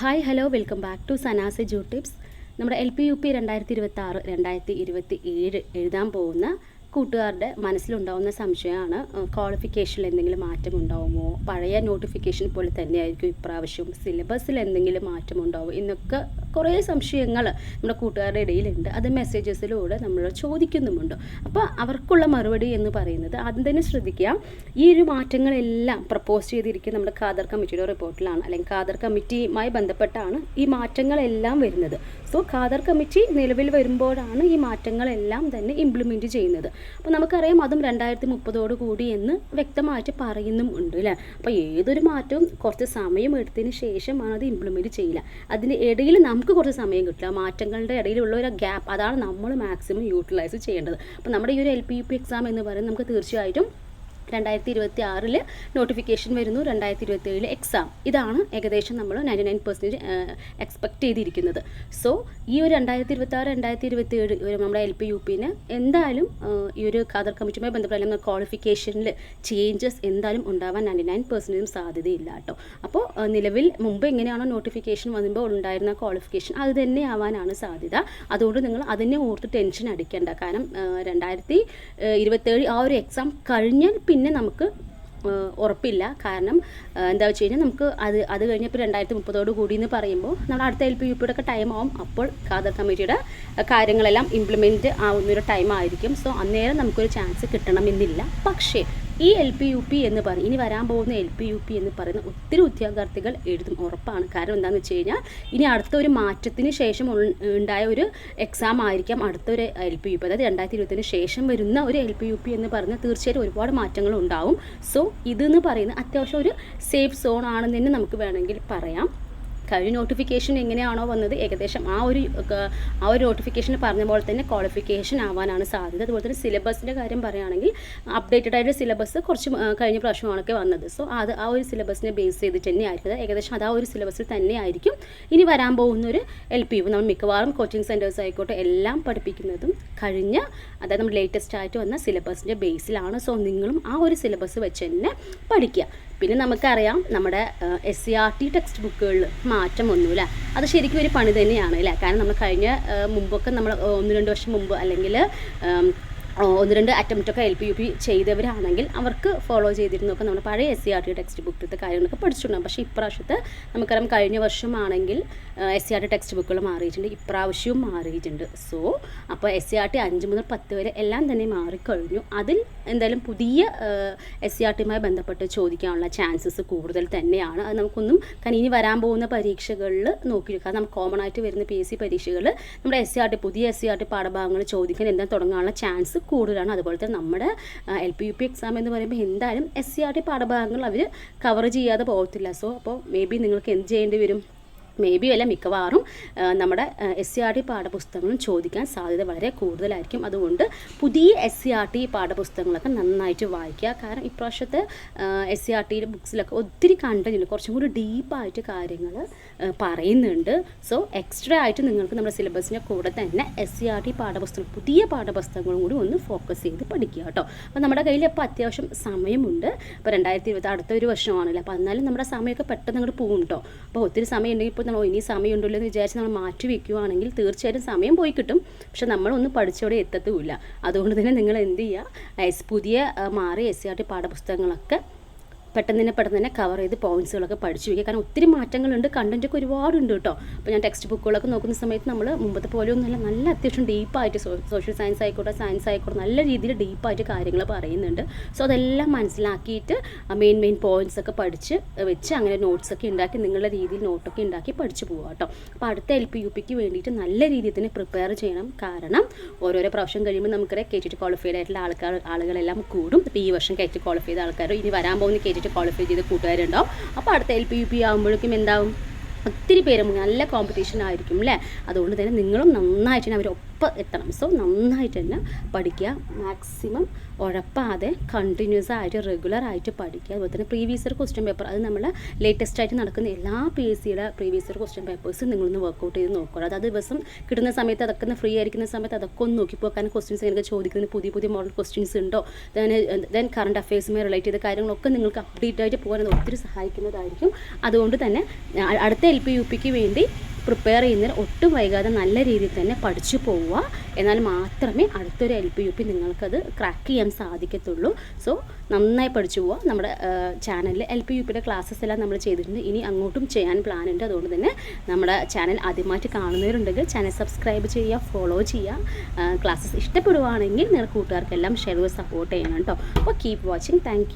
Hi hello welcome back to Sanas ജൂ tips. നമ്മുടെ L P U P രണ്ടായിരത്തി ഇരുപത്തി ആറ് രണ്ടായിരത്തി ഇരുപത്തി ഏഴ് എഴുതാൻ പോകുന്ന കൂട്ടുകാരുടെ മനസ്സിലുണ്ടാവുന്ന സംശയമാണ് ക്വാളിഫിക്കേഷനിൽ എന്തെങ്കിലും മാറ്റം ഉണ്ടാവുമോ പഴയ നോട്ടിഫിക്കേഷൻ പോലെ തന്നെയായിരിക്കും ഇപ്രാവശ്യം സിലബസിൽ എന്തെങ്കിലും മാറ്റം ഉണ്ടാവുമോ എന്നൊക്കെ കുറേ സംശയങ്ങൾ നമ്മുടെ കൂട്ടുകാരുടെ ഇടയിലുണ്ട്. അത് മെസ്സേജസിലൂടെ നമ്മൾ ചോദിക്കുന്നുമുണ്ട്. അപ്പോൾ അവർക്കുള്ള മറുപടി എന്ന് പറയുന്നത് ആദ്യം തന്നെ ശ്രദ്ധിക്കുക. ഈ ഒരു മാറ്റങ്ങളെല്ലാം പ്രപ്പോസ് ചെയ്തിരിക്കുന്ന നമ്മുടെ ഖാദർ കമ്മിറ്റിയുടെ റിപ്പോർട്ടിലാണ്. അല്ലെങ്കിൽ ഖാദർ കമ്മിറ്റിയുമായി ബന്ധപ്പെട്ടാണ് ഈ മാറ്റങ്ങളെല്ലാം വരുന്നത്. സോ ഖാദർ കമ്മിറ്റി നിലവിൽ വരുമ്പോഴാണ് ഈ മാറ്റങ്ങളെല്ലാം തന്നെ ഇംപ്ലിമെന്റ് ചെയ്യുന്നത്. അപ്പോൾ നമുക്കറിയാം അതും രണ്ടായിരത്തി മുപ്പതോട് കൂടി എന്ന് വ്യക്തമായിട്ട് പറയുന്നും ഉണ്ട് അല്ലേ? അപ്പോൾ ഏതൊരു മാറ്റവും കുറച്ച് സമയം എടുത്തതിന് ശേഷമാണ് അത് ഇംപ്ലിമെന്റ് ചെയ്യില്ല. അതിന്റെ ഇടയിൽ നമുക്ക് കുറച്ച് സമയം കിട്ടില്ല മാറ്റങ്ങളുടെ ഇടയിലുള്ള ഒരു ഗ്യാപ്പ് അതാണ് നമ്മൾ മാക്സിമം യൂട്ടിലൈസ് ചെയ്യേണ്ടത്. അപ്പോൾ നമ്മുടെ ഈ ഒരു L P U P exam എന്ന് പറയുന്നത് നമുക്ക് തീർച്ചയായിട്ടും രണ്ടായിരത്തി ഇരുപത്തി ആറിൽ നോട്ടിഫിക്കേഷൻ വരുന്നു രണ്ടായിരത്തി ഇരുപത്തി ഏഴിൽ എക്സാം ഇതാണ് ഏകദേശം നമ്മൾ നയന്റി നയൻ പെർസെന്റേജ് എക്സ്പെക്ട് ചെയ്തിരിക്കുന്നത്. സോ ഈ ഒരു രണ്ടായിരത്തി ഇരുപത്തി ആറ് രണ്ടായിരത്തി ഇരുപത്തി ഏഴ് നമ്മുടെ എൽ പി യു പിന് എന്തായാലും ഈ ഒരു ഖാദർ കമ്മിറ്റിയുമായി ബന്ധപ്പെട്ട ക്വാളിഫിക്കേഷനിൽ ചേഞ്ചസ് എന്തായാലും ഉണ്ടാവാൻ നയന്റി നയൻ പെർസെന്റേജും സാധ്യതയില്ല കേട്ടോ. അപ്പോൾ നിലവിൽ മുമ്പ് എങ്ങനെയാണോ നോട്ടിഫിക്കേഷൻ വരുമ്പോൾ ഉണ്ടായിരുന്ന ക്വാളിഫിക്കേഷൻ അത് തന്നെ ആവാനാണ് സാധ്യത. അതുകൊണ്ട് നിങ്ങൾ അതിനെ ഓർത്ത് ടെൻഷൻ അടിക്കേണ്ട. കാരണം രണ്ടായിരത്തി ഇരുപത്തേഴ് ആ ഒരു എക്സാം കഴിഞ്ഞാൽ പിന്നെ നമുക്ക് ഉറപ്പില്ല. കാരണം എന്താ വെച്ച് കഴിഞ്ഞാൽ നമുക്ക് അത് അത് കഴിഞ്ഞപ്പോൾ രണ്ടായിരത്തി മുപ്പതോട് കൂടി എന്ന് പറയുമ്പോൾ നമ്മൾ അടുത്ത എൽ പി യു പിയുടെ ഒക്കെ ടൈം ആവും. അപ്പോൾ ഖാദർ കമ്മിറ്റിയുടെ കാര്യങ്ങളെല്ലാം ഇംപ്ലിമെന്റ് ആവുന്നൊരു ടൈം ആയിരിക്കും. സോ അന്നേരം നമുക്കൊരു ചാൻസ് കിട്ടണമെന്നില്ല. പക്ഷേ ഈ എൽ പി യു പി എന്ന് പറയും ഇനി വരാൻ പോകുന്ന എൽ പി യു പി എന്ന് പറയുന്ന ഒത്തിരി ഉദ്യോഗാർത്ഥികൾ എഴുതും ഉറപ്പാണ്. കാരണം എന്താണെന്ന് വെച്ച് കഴിഞ്ഞാൽ ഇനി അടുത്ത ഒരു മാറ്റത്തിന് ശേഷം ഉണ്ടായ ഒരു എക്സാം ആയിരിക്കാം അടുത്ത ഒരു എൽ പി യു പി അതായത് രണ്ടായിരത്തി ഇരുപത്തിന് ശേഷം വരുന്ന ഒരു എൽ പി യു പി എന്ന് പറഞ്ഞാൽ തീർച്ചയായിട്ടും ഒരുപാട് മാറ്റങ്ങൾ ഉണ്ടാവും. സോ ഇതെന്ന് പറയുന്നത് അത്യാവശ്യം ഒരു സേഫ് സോൺ ആണെന്ന് തന്നെ നമുക്ക് വേണമെങ്കിൽ പറയാം. കഴിഞ്ഞ നോട്ടിഫിക്കേഷൻ എങ്ങനെയാണോ വന്നത് ഏകദേശം ആ ഒരു ആ ഒരു നോട്ടിഫിക്കേഷൻ പറഞ്ഞ പോലെ തന്നെ ക്വാളിഫിക്കേഷൻ ആവാനാണ് സാധ്യത. അതുപോലെ തന്നെ സിലബസിന്റെ കാര്യം പറയുകയാണെങ്കിൽ അപ്ഡേറ്റഡ് ആയിട്ട് സിലബസ് കുറച്ച് കഴിഞ്ഞ പ്രാവശ്യമാണൊക്കെ വന്നത്. സോ അത് ആ ഒരു സിലബസിനെ ബേസ് ചെയ്തിട്ട് തന്നെ ആയിരിക്കും ഏകദേശം അത് ആ ഒരു സിലബസിൽ തന്നെ ആയിരിക്കും ഇനി വരാൻ പോകുന്ന ഒരു എൽ പി യു നമ്മൾ മിക്കവാറും കോച്ചിങ് സെന്റേഴ്സ് ആയിക്കോട്ടെ എല്ലാം പഠിപ്പിക്കുന്നതും കഴിഞ്ഞ അതായത് നമ്മൾ ലേറ്റസ്റ്റ് ആയിട്ട് വന്ന സിലബസിന്റെ ബേസിലാണ് സോ നിങ്ങളും ആ ഒരു സിലബസ് വെച്ച് തന്നെ പഠിക്കുക. പിന്നെ നമുക്കറിയാം നമ്മുടെ S C R T text ബുക്കുകളിൽ മാറ്റം മാറ്റമൊന്നുമില്ല അത് ശരിക്കും ഒരു പണി തന്നെയാണ് അല്ലേ കാരണം നമ്മൾ കഴിഞ്ഞ മുമ്പൊക്കെ നമ്മൾ ഒന്ന് രണ്ട് വർഷം മുമ്പ് അല്ലെങ്കിൽ ഒന്ന് രണ്ട് അറ്റംപ്റ്റൊക്കെ എൽ പി യു പി ചെയ്തവരാണെങ്കിൽ അവർക്ക് ഫോളോ ചെയ്തിരുന്നൊക്കെ നമ്മുടെ പഴയ S C R T text ബുക്കിലത്തെ കാര്യങ്ങളൊക്കെ പഠിച്ചിട്ടുണ്ടാകും പക്ഷേ ഇപ്രാവശ്യത്തെ നമുക്കറിയാം കഴിഞ്ഞ വർഷമാണെങ്കിൽ S C R T text ബുക്കുകൾ മാറിയിട്ടുണ്ട്. ഇപ്രാവശ്യവും മാറിയിട്ടുണ്ട്. സോ അപ്പോൾ എസ് സി ആർ ടി അഞ്ച് മുതൽ പത്ത് വരെ എല്ലാം തന്നെ മാറിക്കഴിഞ്ഞു. അതിൽ എന്തായാലും പുതിയ എസ് സി ആർ ടിയുമായി ബന്ധപ്പെട്ട് ചോദിക്കാനുള്ള ചാൻസസ് കൂടുതൽ തന്നെയാണ്. അത് നമുക്കൊന്നും കാരണം ഇനി വരാൻ പോകുന്ന പരീക്ഷകളിൽ നോക്കി കാരണം നമുക്ക് കോമൺ ആയിട്ട് വരുന്ന പി എസ് സി പരീക്ഷകൾ നമ്മുടെ എസ് സി ആർ ടി പുതിയ എസ് സി ആർ ടി പാഠഭാഗങ്ങൾ ചോദിക്കാൻ എന്താ തുടങ്ങാനുള്ള ചാൻസ് കൂടുതലാണ്. അതുപോലെ തന്നെ നമ്മുടെ L P U P exam എന്ന് പറയുമ്പോൾ എന്തായാലും എസ് സി ആർ ടി പാഠഭാഗങ്ങൾ അവർ കവർ ചെയ്യാതെ പോകത്തില്ല. സോ അപ്പോൾ മേ ബി നിങ്ങൾക്ക് എന്ത് ചെയ്യേണ്ടി വരും? മേ ബി അല്ല മിക്കവാറും നമ്മുടെ എസ് സി ആർ ടി പാഠപുസ്തകങ്ങളും ചോദിക്കാൻ സാധ്യത വളരെ കൂടുതലായിരിക്കും. അതുകൊണ്ട് പുതിയ എസ് സി ആർ ടി പാഠപുസ്തകങ്ങളൊക്കെ നന്നായിട്ട് വായിക്കുക. കാരണം ഇപ്രാവശ്യത്തെ എസ് സി ആർ ടിയുടെ ബുക്സിലൊക്കെ ഒത്തിരി കണ്ടന്റ് കുറച്ചും കൂടി ഡീപ്പായിട്ട് കാര്യങ്ങൾ പറയുന്നുണ്ട്. സോ എക്സ്ട്രാ ആയിട്ട് നിങ്ങൾക്ക് നമ്മുടെ സിലബസിന്റെ കൂടെ തന്നെ എസ് സി ആർ ടി പാഠപുസ്തകം പുതിയ പാഠപുസ്തകങ്ങളും കൂടി ഒന്ന് ഫോക്കസ് ചെയ്ത് പഠിക്കുക കേട്ടോ. അപ്പോൾ നമ്മുടെ കയ്യിൽ ഇപ്പോൾ അത്യാവശ്യം സമയമുണ്ട്. ഇപ്പോൾ രണ്ടായിരത്തി ഇരുപത്തി അടുത്ത ഒരു വർഷമാണല്ലോ. അപ്പോൾ എന്നാലും നമ്മുടെ സമയമൊക്കെ പെട്ടെന്ന് അങ്ങോട്ട് പോകും കേട്ടോ. അപ്പോൾ ഒത്തിരി സമയം ഉണ്ടെങ്കിൽ ഇപ്പോൾ നമ്മൾ ഇനി സമയം ഉണ്ടല്ലോ എന്ന് വിചാരിച്ച് നമ്മൾ മാറ്റി വെക്കുകയാണെങ്കിൽ തീർച്ചയായിട്ടും സമയം പോയി കിട്ടും. പക്ഷെ നമ്മളൊന്നും പഠിച്ചവിടെ എത്തത്തുമില്ല. അതുകൊണ്ട് തന്നെ നിങ്ങൾ എന്ത് ചെയ്യുക പുതിയ മാറി മാറിയ എസ് സി ആർ ടി പാഠപുസ്തകങ്ങളൊക്കെ പെട്ടെന്ന് തന്നെ പെട്ടെന്ന് തന്നെ കവർ ചെയ്ത് പോയിന്റ്സുകളൊക്കെ പഠിച്ചു വയ്ക്കുക കാരണം ഒത്തിരി മാറ്റങ്ങളുണ്ട് കണ്ടന്റൊക്കെ ഒരുപാടുണ്ട് കേട്ടോ. അപ്പോൾ ഞാൻ ടെക്സ്റ്റ് ബുക്കുകളൊക്കെ നോക്കുന്ന സമയത്ത് നമ്മൾ മുമ്പത്തെ പോലെ ഒന്നുമല്ല നല്ല അത്യാവശ്യം ഡീപ്പായിട്ട് സോഷ്യൽ സയൻസ് ആയിക്കോട്ടെ സയൻസ് ആയിക്കോട്ടെ നല്ല രീതിയിൽ ഡീപ്പായിട്ട് കാര്യങ്ങൾ പറയുന്നുണ്ട്. സോ അതെല്ലാം മനസ്സിലാക്കിയിട്ട് മെയിൻ മെയിൻ പോയിന്റ്സ് ഒക്കെ പഠിച്ച് വെച്ച് അങ്ങനെ നോട്ട്സ് ഒക്കെ ഉണ്ടാക്കി നിങ്ങളുടെ രീതിയിൽ നോട്ടൊക്കെ ഉണ്ടാക്കി പഠിച്ചു പോവുക കേട്ടോ. അപ്പോൾ അടുത്ത എൽ പി യു പിക്ക് വേണ്ടിയിട്ട് നല്ല രീതിയിൽ തന്നെ പ്രിപ്പയർ ചെയ്യണം. കാരണം ഓരോരോ പ്രാവശ്യം കഴിയുമ്പോൾ നമുക്കറിയാം കെ ടി ടി ക്വാളിഫൈഡ് ആയിട്ടുള്ള ആൾക്കാർ ആളുകളെല്ലാം കൂടും. അപ്പോൾ ഈ വർഷം കെ ടി ക്വാളിഫൈ ചെയ്ത ആൾക്കാരും ഇനി വരാൻ പോകുന്ന കെ ടി ടി ക്വാളിഫൈ ചെയ്ത കൂട്ടുകാരുണ്ടാവും. അപ്പോൾ അടുത്ത എൽ പി യു പി ആകുമ്പോഴേക്കും എന്താവും? ഒത്തിരി പേര് നല്ല കോമ്പറ്റീഷൻ ആയിരിക്കും അല്ലേ അതുകൊണ്ട് തന്നെ നിങ്ങളും നന്നായിട്ട് അവരെ ടോപ്പ് എത്തണം. സോ നന്നായിട്ട് തന്നെ പഠിക്കുക. മാക്സിമം ഉഴപ്പാതെ കണ്ടിന്യൂസ് ആയിട്ട് റെഗുലർ ആയിട്ട് പഠിക്കുക. അതുപോലെ തന്നെ പ്രീവിയസ് ഇയർ ക്വസ്റ്റ്യൻ പേപ്പർ അത് നമ്മൾ ലേറ്റസ്റ്റ് ആയിട്ട് നടക്കുന്ന എല്ലാ പി എസ് സിയുടെ പ്രീവിയസ് ഇയർ ക്വസ്റ്റ്യൻ പേപ്പേഴ്സും നിങ്ങളൊന്ന് വർക്കൗട്ട് ചെയ്ത് നോക്കുക. അത് ദിവസം കിട്ടുന്ന സമയത്ത് അതൊക്കെ ഒന്ന് ഫ്രീ ആയിരിക്കുന്ന സമയത്ത് അതൊക്കെ ഒന്ന് നോക്കി പോകാൻ ക്വസ്റ്റ്യൻസ് നിങ്ങൾക്ക് ചോദിക്കുന്ന പുതിയ പുതിയ മോഡൽ ക്വസ്റ്റ്യൻസ് ഉണ്ടോ? ദെൻ ദെൻ കറണ്ട് അഫയേഴ്സുമായി റിലേറ്റ് ചെയ്ത കാര്യങ്ങളൊക്കെ നിങ്ങൾക്ക് അപ്ഡേറ്റ് ആയിട്ട് പോകാൻ അത് ഒത്തിരി സഹായിക്കുന്നതായിരിക്കും. അതുകൊണ്ട് തന്നെ അടുത്ത എൽ പി യു പിക്ക് വേണ്ടി പ്രിപ്പയർ ചെയ്യുന്നതിന് ഒട്ടും വൈകാതെ നല്ല രീതിയിൽ തന്നെ പഠിച്ചു പോവുക എന്നാൽ മാത്രമേ അടുത്തൊരു എൽ പി യു പി നിങ്ങൾക്കത് ക്രാക്ക് ചെയ്യാൻ സാധിക്കത്തുള്ളൂ. സോ നന്നായി പഠിച്ചു പോവുക നമ്മുടെ ചാനലിൽ എൽ പി യു പിയുടെ ക്ലാസ്സസ് എല്ലാം നമ്മൾ ചെയ്തിട്ടുണ്ട്. ഇനി അങ്ങോട്ടും ചെയ്യാൻ പ്ലാൻ ഉണ്ട്. അതുകൊണ്ട് തന്നെ നമ്മുടെ ചാനൽ ആദ്യമായിട്ട് കാണുന്നവരുണ്ടെങ്കിൽ ചാനൽ സബ്സ്ക്രൈബ് ചെയ്യുക ഫോളോ ചെയ്യുക. ക്ലാസ്സസ് ഇഷ്ടപ്പെടുവാണെങ്കിൽ നിങ്ങളുടെ കൂട്ടുകാർക്കെല്ലാം ഷെയർ സപ്പോർട്ട് ചെയ്യണം കേട്ടോ. അപ്പോൾ കീപ് വാച്ചിങ് താങ്ക്